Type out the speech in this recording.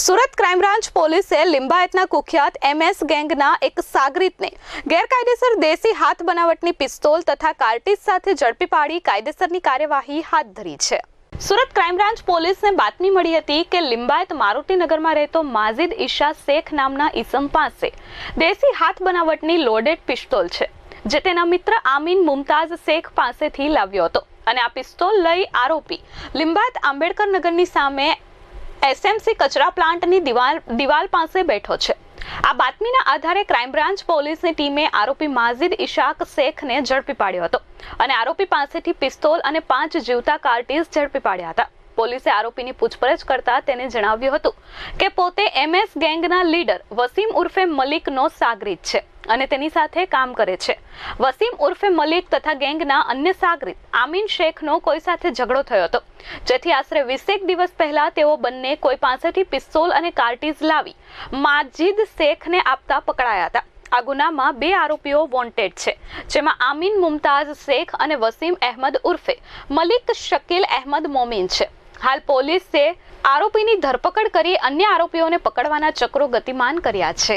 Surat crime branch પોલીસે લિંબાયતના કુખ્યાત MS ગેંગના એક સાગરીતને ગેરકાયદેસર દેશી હાથ બનાવટની પિસ્તોલ તથા કાર્ટીજ સાથે ઝડપી પાડી કાયદેસરની કાર્યવાહી હાથ ધરી છે. સુરત ક્રાઇમ બ્રાન્ચ પોલીસને બાતમી મળી હતી કે લિંબાયત મારુતિનગરમાં રહેતો માઝિદ ઈશા શેખ નામના ઈસમ પાસે દેશી હાથ બનાવટની લોડેડ પિસ્તોલ છે, જે તેના મિત્ર આમીન મુમતાઝ શેખ પાસેથી લાવ્યો હતો. અને આ પિસ્તોલ લઈ આરોપી લિંબાયત આંબેડકર નગરની સામે એસએમસી કચરા પ્લાન્ટની દિવાલ દિવાલ પાસે બેઠો છે. આ બાતમીના આધારે ક્રાઇમ બ્રાન્ચ પોલીસની ટીમે આરોપી માઝિદ ઇશાક શેખને ઝડપી પાડ્યો હતો અને આરોપી પાસેથી પિસ્તોલ અને પાંચ જીવતા કાર્ટીઝ ઝડપી પાડ્યા હતા. પોલીસે આરોપીની પૂછપરછ કરતા તેને જણાવ્યું હતું કે પોતે એમએસ ગેંગના લીડર વસીમ ઉર્ફે મલિકનો સાગરીત છે. અને તેની સાથે કામ કરે છે. વસીમ ઉર્ફે મલિક તથા ગેંગના અન્ય સાગરિત આમીન શેખનો કોઈ સાથે ઝઘડો થયો હતો. જેથી આશરે વીસેક દિવસ પહેલા તેઓ બંને કોઈ પાસેથી પિસ્તોલ અને કાર્ટીઝ લાવી માજીદ શેખને આપતા પકડાયા હતા. આ ગુનામાં બે આરોપીઓ વોન્ટેડ છે, જેમાં આમીન મુમતાઝ શેખ અને વસીમ અહેમદ ઉર્ફે મલિક શકીલ અહેમદ મોમીન છે. હાલ પોલીસે આરોપીની ધરપકડ કરી અન્ય આરોપીઓને પકડવાના ચક્રો ગતિમાન કર્યા છે.